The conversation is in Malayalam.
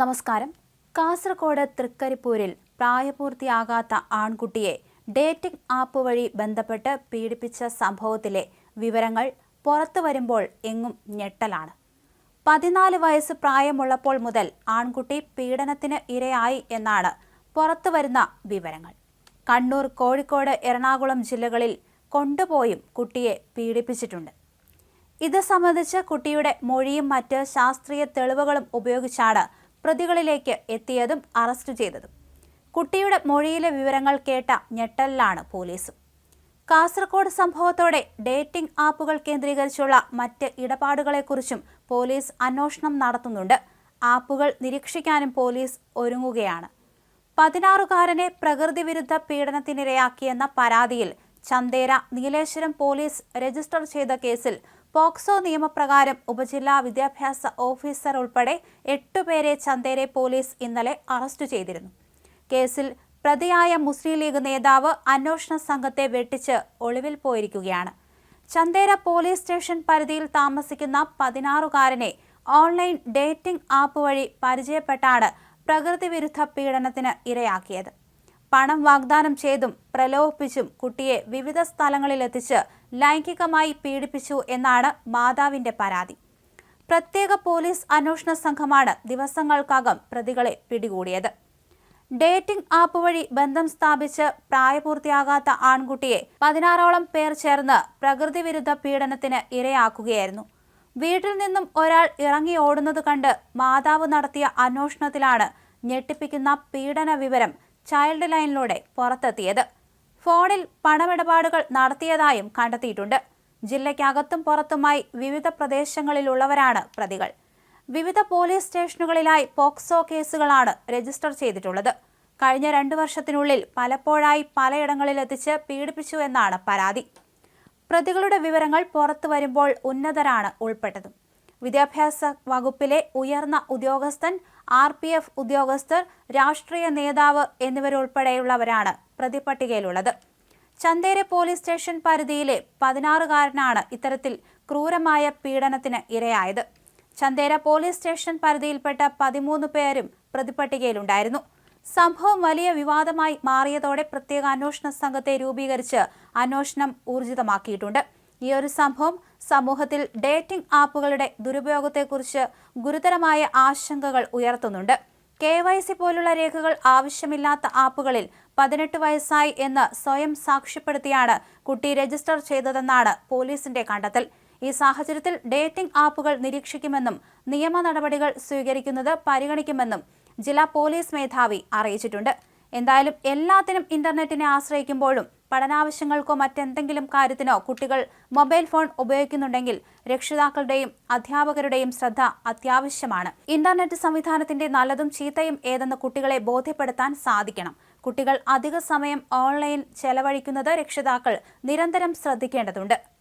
നമസ്കാരം. കാസർഗോഡ് തൃക്കരിപ്പൂരിൽ പ്രായപൂർത്തിയാകാത്ത ആൺകുട്ടിയെ ഡേറ്റിംഗ് ആപ്പ് വഴി ബന്ധപ്പെട്ട് പീഡിപ്പിച്ച സംഭവത്തിലെ വിവരങ്ങൾ പുറത്തു വരുമ്പോൾ എങ്ങും ഞെട്ടലാണ്. പതിനാല് വയസ്സ് പ്രായമുള്ളപ്പോൾ മുതൽ ആൺകുട്ടി പീഡനത്തിന് ഇരയായി എന്നാണ് പുറത്തു വരുന്ന വിവരങ്ങൾ. കണ്ണൂർ കോഴിക്കോട് എറണാകുളം ജില്ലകളിൽ കൊണ്ടുപോയും കുട്ടിയെ പീഡിപ്പിച്ചിട്ടുണ്ട്. ഇത് സംബന്ധിച്ച് കുട്ടിയുടെ മൊഴിയും മറ്റ് ശാസ്ത്രീയ തെളിവുകളും ഉപയോഗിച്ചാണ് പ്രതികളിലേക്ക് എത്തിയതും അറസ്റ്റ് ചെയ്തതും. കുട്ടിയുടെ മൊഴിയിലെ വിവരങ്ങൾ കേട്ട ഞെട്ടലിലാണ് പോലീസും. കാസർഗോഡ് സംഭവത്തോടെ ഡേറ്റിംഗ് ആപ്പുകൾ കേന്ദ്രീകരിച്ചുള്ള മറ്റ് ഇടപാടുകളെക്കുറിച്ചും പോലീസ് അന്വേഷണം നടത്തുന്നുണ്ട്. ആപ്പുകൾ നിരീക്ഷിക്കാനും പോലീസ് ഒരുങ്ങുകയാണ്. പതിനാറുകാരനെ പ്രകൃതി വിരുദ്ധ പീഡനത്തിനിരയാക്കിയെന്ന പരാതിയിൽ ചന്തേര നീലേശ്വരം പോലീസ് രജിസ്റ്റർ ചെയ്ത കേസിൽ പോക്സോ നിയമപ്രകാരം ഉപജില്ലാ വിദ്യാഭ്യാസ ഓഫീസർ ഉൾപ്പെടെ എട്ടുപേരെ ചന്തേരെ പോലീസ് ഇന്നലെ അറസ്റ്റ് ചെയ്തിരുന്നു. കേസിൽ പ്രതിയായ മുസ്ലിം ലീഗ് നേതാവ് അന്വേഷണ സംഘത്തെ വെട്ടിച്ച് ഒളിവിൽ പോയിരിക്കുകയാണ്. ചന്തേര പോലീസ് സ്റ്റേഷൻ പരിധിയിൽ താമസിക്കുന്ന പതിനാറുകാരനെ ഓൺലൈൻ ഡേറ്റിംഗ് ആപ്പ് വഴി പരിചയപ്പെട്ടാണ് പ്രകൃതി വിരുദ്ധ പീഡനത്തിന് ഇരയാക്കിയത്. പണം വാഗ്ദാനം ചെയ്തും പ്രലോഭിപ്പിച്ചും കുട്ടിയെ വിവിധ സ്ഥലങ്ങളിലെത്തിച്ച് ലൈംഗികമായി പീഡിപ്പിച്ചു എന്നാണ് മാതാവിന്റെ പരാതി. പ്രത്യേക പോലീസ് അന്വേഷണ സംഘമാണ് ദിവസങ്ങൾക്കകം പ്രതികളെ പിടികൂടിയത്. ഡേറ്റിംഗ് ആപ്പ് വഴി ബന്ധം സ്ഥാപിച്ച് പ്രായപൂർത്തിയാകാത്ത ആൺകുട്ടിയെ പതിനാറോളം പേർ ചേർന്ന് പ്രകൃതി വിരുദ്ധ പീഡനത്തിന് ഇരയാക്കുകയായിരുന്നു. വീട്ടിൽ നിന്നും ഒരാൾ ഇറങ്ങി ഓടുന്നത് കണ്ട് മാതാവ് നടത്തിയ അന്വേഷണത്തിലാണ് ഞെട്ടിപ്പിക്കുന്ന പീഡന വിവരം ചൈൽഡ് ലൈനിലൂടെ പുറത്തെത്തിയത്. ഫോണിൽ പണമിടപാടുകൾ നടത്തിയതായും കണ്ടെത്തിയിട്ടുണ്ട്. ജില്ലയ്ക്കകത്തും പുറത്തുമായി വിവിധ പ്രദേശങ്ങളിലുള്ളവരാണ് പ്രതികൾ. വിവിധ പോലീസ് സ്റ്റേഷനുകളിലായി പോക്സോ കേസുകളാണ് രജിസ്റ്റർ ചെയ്തിട്ടുള്ളത്. കഴിഞ്ഞ രണ്ടു വർഷത്തിനുള്ളിൽ പലപ്പോഴായി പലയിടങ്ങളിലെത്തിച്ച് പീഡിപ്പിച്ചു എന്നാണ് പരാതി. പ്രതികളുടെ വിവരങ്ങൾ പുറത്തു വരുമ്പോൾ ഉന്നതരാണ് ഉൾപ്പെട്ടത്. വിദ്യാഭ്യാസ വകുപ്പിലെ ഉയർന്ന ഉദ്യോഗസ്ഥൻ ആർ പി എഫ് ഉദ്യോഗസ്ഥർ രാഷ്ട്രീയ നേതാവ് എന്നിവരുൾപ്പെടെയുള്ളവരാണ് പ്രതിപട്ടികയിലുള്ളത്. ചന്തേര പോലീസ് സ്റ്റേഷൻ പരിധിയിലെ പതിനാറുകാരനാണ് ഇത്തരത്തിൽ ക്രൂരമായ പീഡനത്തിന് ഇരയായത്. ചന്തേര പോലീസ് സ്റ്റേഷൻ പരിധിയിൽപ്പെട്ട പതിമൂന്ന് പേരും പ്രതിപട്ടികയിലുണ്ടായിരുന്നു. സംഭവം വലിയ വിവാദമായി മാറിയതോടെ പ്രത്യേക അന്വേഷണ സംഘത്തെ രൂപീകരിച്ച് അന്വേഷണം ഊർജിതമാക്കിയിട്ടുണ്ട്. ഈ ഒരു സംഭവം സമൂഹത്തിൽ ഡേറ്റിംഗ് ആപ്പുകളുടെ ദുരുപയോഗത്തെക്കുറിച്ച് ഗുരുതരമായ ആശങ്കകൾ ഉയർത്തുന്നുണ്ട്. കെ വൈ സി പോലുള്ള രേഖകൾ ആവശ്യമില്ലാത്ത ആപ്പുകളിൽ പതിനെട്ട് വയസ്സായി എന്ന് സ്വയം സാക്ഷ്യപ്പെടുത്തിയാണ് കുട്ടി രജിസ്റ്റർ ചെയ്തതെന്നാണ് പോലീസിന്റെ കണ്ടെത്തൽ. ഈ സാഹചര്യത്തിൽ ഡേറ്റിംഗ് ആപ്പുകൾ നിരീക്ഷിക്കുമെന്നും നിയമ നടപടികൾ സ്വീകരിക്കുന്നത് പരിഗണിക്കുമെന്നും ജില്ലാ പോലീസ് മേധാവി അറിയിച്ചിട്ടുണ്ട്. എന്തായാലും എല്ലാത്തിനും ഇന്റർനെറ്റിനെ ആശ്രയിക്കുമ്പോഴും പഠനാവശ്യങ്ങൾക്കോ മറ്റെന്തെങ്കിലും കാര്യത്തിനോ കുട്ടികൾ മൊബൈൽ ഫോൺ ഉപയോഗിക്കുന്നുണ്ടെങ്കിൽ രക്ഷിതാക്കളുടെയും അധ്യാപകരുടെയും ശ്രദ്ധ അത്യാവശ്യമാണ്. ഇന്റർനെറ്റ് സംവിധാനത്തിന്റെ നല്ലതും ചീത്തയും ഏതെന്ന് കുട്ടികളെ ബോധ്യപ്പെടുത്താൻ സാധിക്കണം. കുട്ടികൾ അധിക സമയം ഓൺലൈൻ ചെലവഴിക്കുന്നത് രക്ഷിതാക്കൾ നിരന്തരം ശ്രദ്ധിക്കേണ്ടതുണ്ട്.